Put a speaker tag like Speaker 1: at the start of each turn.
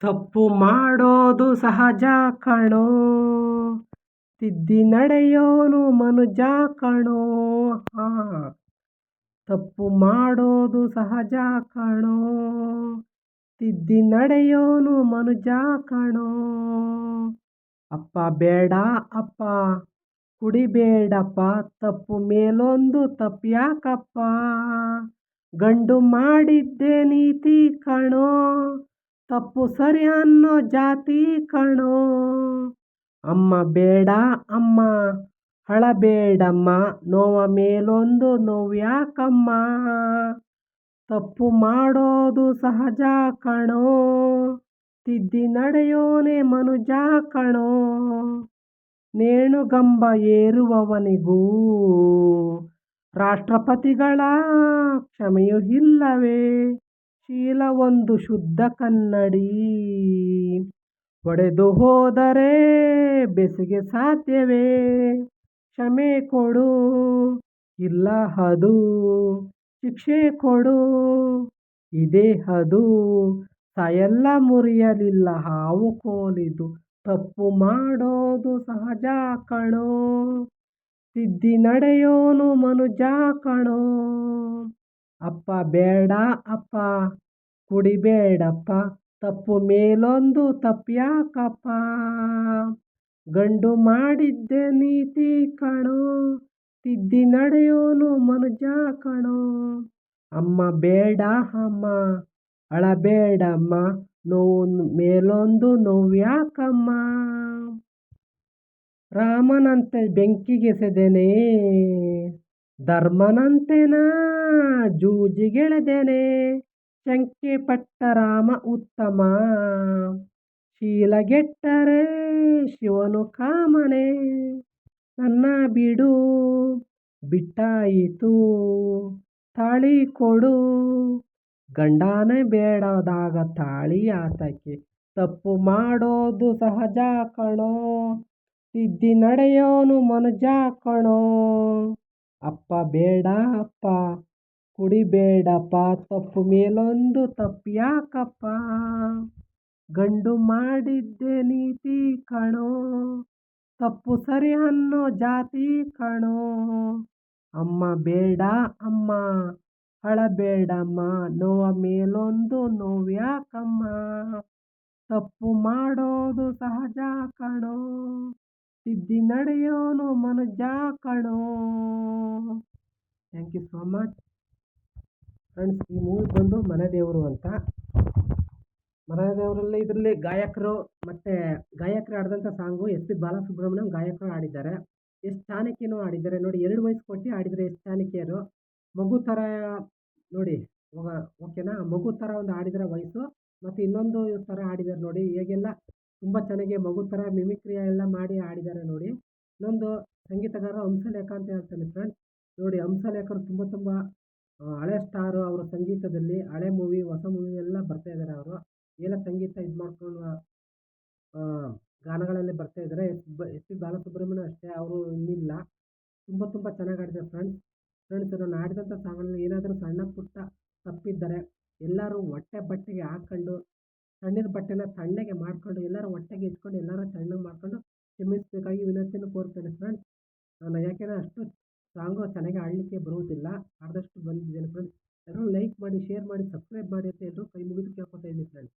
Speaker 1: ತಪ್ಪು ಮಾಡೋದು ಸಹಜ ಕಣೋ. ತಿದ್ದಿ ನಡೆಯೋನು ಮನುಜ ಕಣೋ. ಹಾಂ, ತಪ್ಪು ಮಾಡೋದು ಸಹಜ ಕಣೋ. ತಿದ್ದಿ ನಡೆಯೋನು ಮನುಜ ಕಣೋ. ಅಪ್ಪ ಬೇಡ ಅಪ್ಪ, ಕುಡಿಬೇಡಪ್ಪ, ತಪ್ಪು ಮೇಲೊಂದು ತಪ್ಪ್ಯಾಕಪ್ಪ. ಗಂಡು ಮಾಡಿದ್ದೆ ನೀತಿ ಕಣೋ. ತಪ್ಪು ಸರಿ ಅನ್ನೋ ಜಾತಿ ಕಣೋ. ಅಮ್ಮ ಬೇಡ ಅಮ್ಮ ಅಳಬೇಡಮ್ಮ ನೋವ ಮೇಲೊಂದು ನೋವ್ಯಾಕಮ್ಮ. ತಪ್ಪು ಮಾಡೋದು ಸಹಜ ಕಣೋ, ತಿದ್ದಿ ನಡೆಯೋನೆ ಮನುಜ ಕಣೋ. ನೇಣುಗಂಬ ಏರುವವನಿಗೂ ರಾಷ್ಟ್ರಪತಿಗಳ ಕ್ಷಮೆಯೂ ಇಲ್ಲವೇ? ಶೀಲ ಒಂದು ಶುದ್ಧ ಕನ್ನಡಿ ಒಡೆದು ಹೋದರೆ ಬೆಸಿಗೆ ಸಾಧ್ಯವೇ? ಕ್ಷಮೆ ಕೊಡು, ಇಲ್ಲ ಅದು ಶಿಕ್ಷೆ ಕೊಡು, ಇದೇ ಅದು ಸಾಯಲ್ಲ ಮುರಿಯಲಿಲ್ಲ ಹಾವು ಕೋಲಿದು, ತಪ್ಪು ಮಾಡೋದು ಸಹಜ ಕಣೋ, ತಿದ್ದಿ ನಡೆಯೋನು ಮನುಜ ಕಣೋ. ಅಪ್ಪ ಬೇಡ, ಅಪ್ಪ ಕುಡಿಬೇಡಪ್ಪ, ತಪ್ಪು ಮೇಲೊಂದು ತಪ್ಪ್ಯಾಕಪ್ಪ. ಗಂಡು ಮಾಡಿದ್ದೆ ನೀತಿ ಕಣೋ, ತಿದ್ದಿ ನಡೆಯೋನು ಮನುಜ ಕಣೋ. ಅಮ್ಮ ಬೇಡ ಅಮ್ಮ, ಅಳಬೇಡಮ್ಮ, ನೋವು ಮೇಲೊಂದು ನೋವ್ಯಾಕಮ್ಮ. ರಾಮನಂತೆ ಬೆಂಕಿಗೆಸೆದೆನೆ ಧರ್ಮನಂತೆ ನಾ ಜೂಜಿಗೆಳೆದೆನೆ? ಶಂಕೆ ಪಟ್ಟ ರಾಮ ಉತ್ತಮ. ಶೀಲಗೆಟ್ಟರೆ ಶಿವನು ಕಾಮನೆ. ನನ್ನ ಬಿಡು, ಬಿಟ್ಟಾಯಿತು. ತಾಳಿ ಕೊಡು. ಗಂಡನೇ ಬೇಡದಾಗ ತಾಳಿ ಆತಕ್ಕೆ. ತಪ್ಪು ಮಾಡೋದು ಸಹಜ ಕಣೋ. ತಿದ್ದಿ ನಡೆಯೋನು ಮನುಜ ಕಣೋ. ಅಪ್ಪ ಬೇಡ ಅಪ್ಪ ಕುಡಿಬೇಡಪ್ಪ ತಪ್ಪು ಮೇಲೊಂದು ತಪ್ಪ್ಯಾಕಪ್ಪ. ಗಂಡು ಮಾಡಿದ್ದೆ ನೀತಿ ಕಣೋ, ತಪ್ಪು ಸರಿ ಅನ್ನೋ ಜಾತಿ ಕಣೋ. ಅಮ್ಮ ಬೇಡ ಅಮ್ಮ ಅಳಬೇಡಮ್ಮ ನೋವ ಮೇಲೊಂದು ನೋವ್ಯಾಕಮ್ಮ. ತಪ್ಪು ಮಾಡೋದು ಸಹಜ ಕಣೋ ಸಿದ್ಧಿ ನಡೆಯೋನು ಮನುಜ ಕಣೋ. Thank you so much friends ಈ ಮೂವಿ ಬಂದು ಮನೆದೇವರು ಅಂತ. ಮನೆ ದೇವರಲ್ಲಿ ಇದರಲ್ಲಿ ಗಾಯಕರು ಮತ್ತು ಗಾಯಕರು ಆಡಿದಂಥ ಸಾಂಗು ಎಸ್ ಪಿ ಬಾಲಸುಬ್ರಹ್ಮಣ್ಯಂ ಗಾಯಕರು ಆಡಿದ್ದಾರೆ. ಎಷ್ಟು ಚಾಣಕ್ಯನೂ ಆಡಿದ್ದಾರೆ. ನೋಡಿ, ಎರಡು ವಯಸ್ಸು ಕೊಟ್ಟು ಆಡಿದ್ದಾರೆ ಎಷ್ಟು ಚಾಣಕ್ಯರು. ಮಗು ಥರ ನೋಡಿ ಓಕೆನಾ? ಮಗು ಥರ ಒಂದು ಆಡಿದರೆ ವಯಸ್ಸು. ಮತ್ತು ಇನ್ನೊಂದು ಥರ ಆಡಿದ್ದಾರೆ ನೋಡಿ, ಹೇಗೆಲ್ಲ ತುಂಬ ಚೆನ್ನಾಗಿ ಮಗು ಥರ ಮಿಮಿಕ್ರಿ ಎಲ್ಲ ಮಾಡಿ ಆಡಿದ್ದಾರೆ ನೋಡಿ. ಇನ್ನೊಂದು ಸಂಗೀತಗಾರ ಹಂಸಲೇಖ ಅಂತ ಹೇಳ್ತಾನೆ ಫ್ರೆಂಡ್ಸ್ ನೋಡಿ, ಹಂಸಲೇಖರು ತುಂಬ ತುಂಬ ಹಳೆ ಸ್ಟಾರು ಅವರ ಸಂಗೀತದಲ್ಲಿ, ಹಳೆ ಮೂವಿ ಹೊಸ ಮೂವಿ ಎಲ್ಲ ಬರ್ತಾ ಇದ್ದಾರೆ ಅವರು. ಎಲ್ಲ ಸಂಗೀತ ಇದು ಮಾಡ್ಕೊಂಡು ಗಾನಗಳಲ್ಲಿ ಬರ್ತಾ ಇದ್ದಾರೆ ಎಸ್ ಬ ಪಿ ಬಾಲಸುಬ್ರಹ್ಮಣ್ಯ ಅಷ್ಟೇ, ಅವರು ಇನ್ನಿಲ್ಲ. ತುಂಬ ತುಂಬ ಚೆನ್ನಾಗಿ ಆಡಿದ್ದಾರೆ ಫ್ರೆಂಡ್ಸ್ ಫ್ರೆಂಡ್ಸ್ ನಾನು ಆಡಿದಂಥ ಸಾಂಗ್ಗಳಲ್ಲಿ ಏನಾದರೂ ಸಣ್ಣ ಪುಟ್ಟ ತಪ್ಪಿದ್ದಾರೆ ಎಲ್ಲರೂ ಹೊಟ್ಟೆ ಬಟ್ಟೆಗೆ ಹಾಕ್ಕೊಂಡು, ಸಣ್ಣದ ಬಟ್ಟೆನ ತಣ್ಣಗೆ ಮಾಡಿಕೊಂಡು, ಎಲ್ಲರೂ ಹೊಟ್ಟೆಗೆ ಇಟ್ಕೊಂಡು, ಎಲ್ಲರೂ ತಣ್ಣಗೆ ಮಾಡಿಕೊಂಡು ಕ್ಷಮಿಸಬೇಕಾಗಿ ವಿನಂತಿಯನ್ನು ಕೋರ್ತೇನೆ ಫ್ರೆಂಡ್ಸ್ ನಾನು ಯಾಕೆಂದರೆ ಅಷ್ಟು ಸಾಂಗು ಚೆನ್ನಾಗಿ ಆಡಲಿಕ್ಕೆ ಬರುವುದಿಲ್ಲ ಆದಷ್ಟು ಬಂದಿದ್ದೇನೆ ಫ್ರೆಂಡ್ಸ್ ಎಲ್ಲರೂ ಲೈಕ್ ಮಾಡಿ ಶೇರ್ ಮಾಡಿ ಸಬ್ಸ್ಕ್ರೈಬ್ ಮಾಡಿ ಅಂತ ಎಲ್ಲರೂ ಕೈ ಮುಗಿದು ಕೇಳ್ಕೊತಾ ಇದ್ದೀನಿ ಫ್ರೆಂಡ್ಸ್